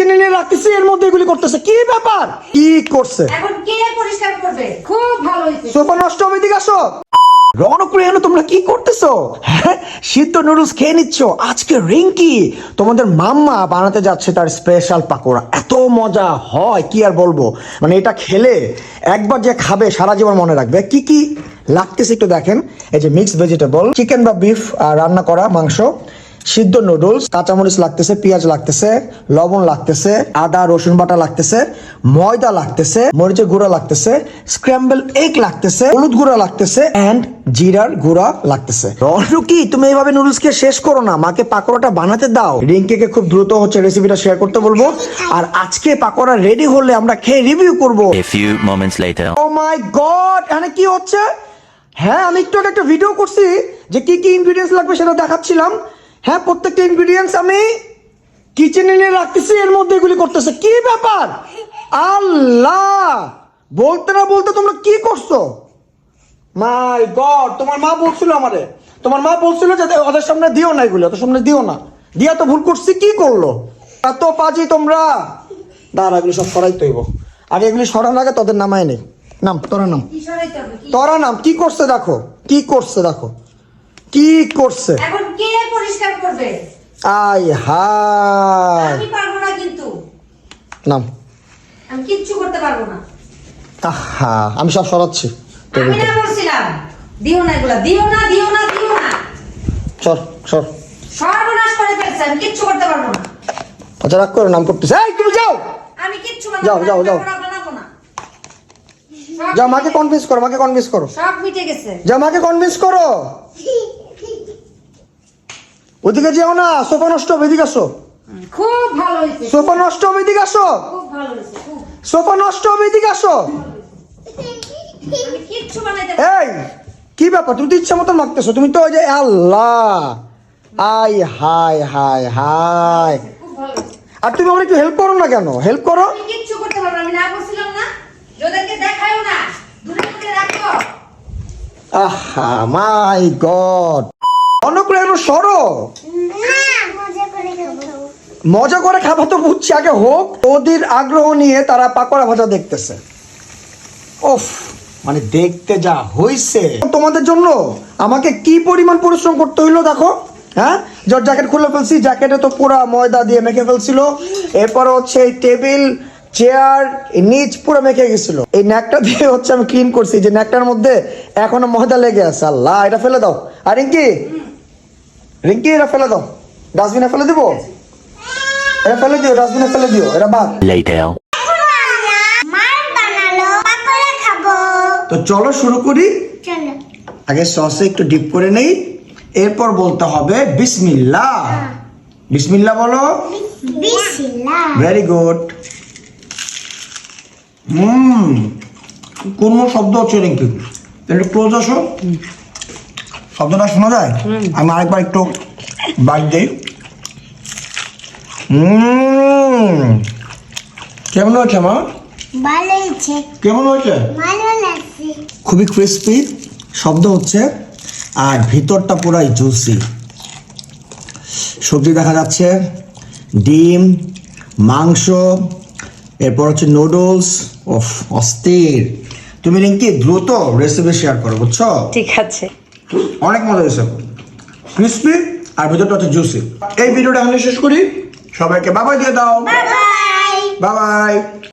কিচেনে নিয়ে রাখতেছে এর মধ্যে এগুলি করতেছে। কি ব্যাপার? কি করছে? এখন কে পরিষ্কার করবে? খুব ভালো হয়েছে। সোফা নষ্ট হবে দিকে আসো। তোমরা কি করতেছো? হ্যাঁ সিদ্ধ নুডলস খেয়ে নিচ্ছ। আজকে রিঙ্কি তোমাদের মাম্মা বানাতে যাচ্ছে তার স্পেশাল পাকোড়া। এত মজা হয় কি আর বলব? মানে এটা খেলে একবার যে খাবে সারা জীবন মনে রাখবে। কি কি লাগতেছে একটু দেখেন। এই যে মিক্সড ভেজিটেবল চিকেন বা বিফ রান্না করা মাংস। সিদ্ধ নুডলস কাঁচামরিচ লাগতেছে পেঁয়াজ লাগতেছে লবণ লাগতেছে আদা রসুন বাটা লাগতেছে ময়দা লাগতেছে মরিচের গুঁড়া লাগতেছে স্ক্র্যাম্বল এগ লাগতেছে হলুদ গুঁড়া লাগতেছে এন্ড জিরার গুঁড়া লাগতেছে। রহস্য কি? তুমি এইভাবে নুডলস কে শেষ করো না। মাকে পাকোড়াটা বানাতে দাও। রিঙ্কিকে খুব দ্রুত হচ্ছে রেসিপিটা শেয়ার করতে বলব। আর আজকে পাকোড়া রেডি হলে আমরা খেয়ে রিভিউ করব। A few moments later. Oh my god এখানে কি হচ্ছে? হ্যাঁ আমি একটু আগে একটা ভিডিও করছি যে কি কি ইনগ্রিডিয়েন্টস লাগবে সেটা দেখাচ্ছিলাম। হ্যাঁ প্রত্যেকটা ইনগ্রিডিয়েন্টস আমি কিচেনে নিয়ে রাখতেছি এর মধ্যে এগুলি করতেছে। কি ব্যাপার? আল্লাহ! বলতে না বলতে তোমরা কি করছ? মাই গড তোমার মা বলছিল আমারে। তোমার মা বলছিল যে ওদের সামনে দিও না এগুলো ওদের সামনে দিও না। দিয়া তো ভুল করছি কি করল? এত পাজি তোমরা। দাঁড়া এগুলি সব সরাই তৈব আগে এগুলি সরান আগে তোদের নামায় নেই নাম তোরা নাম। তোরা নাম কি করছে দেখো? কি করছে দেখো? কি করছে? কে পরিষ্কার করবে? আই হাই আমি পারব না কিন্তু। নাম। আমি কিচ্ছু করতে পারব না। আহা আমি সব সরাচ্ছি। আমি না বলছিলাম দিও না এগুলা। দিও না দিও না দিও না। সর সর। সর্বনাশ করে ফেলছে আমি কিচ্ছু করতে পারব না। আচ্ছা রাগ করে নাম করতেছে। এই তুমি যাও। আমি কিচ্ছু যাও, যাও, যাও। যাও মাকে কনভিন্স করো মাকে কনভিন্স করো। সব মিটে গেছে। যা মাকে কনভিন্স করো। ওদিকে যেও না সোফা নষ্ট হবে এদিকে আসো। খুব ভালো হয়েছে। সোফা নষ্ট হবে এদিকে আসো। খুব ভালো হয়েছে সোফা নষ্ট হবে এদিকে আসো। এই কি ব্যাপার? তুমি তো ইচ্ছা মতো মাখতেছো তুমি তো ওই যে আল্লাহ। আই হাই হাই হাই আর তুমি আমার একটু হেল্প করো না কেন? হেল্প করো। কিচ্ছু করতে পারব আমি না বলছিলাম না। না দূরে দূরে রাখো। আহা মাই গড অনুপ্রেরণ সরো। মজা করে খাব তো বুঝছি। আগে হোক ওদের আগ্রহ নিয়ে তারা পাকোড়া ভাজা দেখতেছে। ওফ মানে দেখতে যা হইছে। তোমাদের জন্য আমাকে কি পরিমাণ পরিশ্রম করতে হইল দেখো হ্যাঁ? যার জ্যাকেট খুলে ফেলছি জ্যাকেটে তো পুরা ময়দা দিয়ে মেখে ফেলছিল। এরপর হচ্ছে এই টেবিল চেয়ার নিচ পুরো মেখে গেছিল। এই ন্যাকটা দিয়ে হচ্ছে আমি ক্লিন করছি। যে ন্যাকটার মধ্যে এখনও ময়দা লেগে আছে, আল্লাহ, এটা ফেলে দাও। আর রিঙ্কি রিঙ্কি এটা ফেলে দাও। ডাস্টবিনে ফেলে দিব? এটা ফেলে দিও ডাস্টবিনে ফেলে দিও এটা বাদ। তো চলো শুরু করি। চলো। আগে সসে একটু ডিপ করে নেই। এরপর বলতে হবে বিসমিল্লা। বিসমিল্লা বলো। Very good hmm. কোন শব্দ হচ্ছে নাকি একটু ক্লোজ আসো। শব্দটা শোনা যায়? আমি আরেকবার একটু বাইক দিই। কেমন হয়েছে মা? ভালো হয়েছে। কেমন হয়েছে? ভালো লাগছে। খুবই ক্রিস্পি শব্দ হচ্ছে আর ভিতরটা পুরাই জুসি সবজি দেখা যাচ্ছে ডিম মাংস এরপর হচ্ছে নুডলস ওফ অস্থির। তুমি রিঙ্কি দ্রুত রেসিপি শেয়ার করো বুঝছ? ঠিক আছে। অনেক মজা হয়েছে। ক্রিসপি আর ভিতরটা হচ্ছে জুসি এই ভিডিওটা আমি শেষ করি। সবাইকে বাবাই দিয়ে দাও। বাবাই বাবাই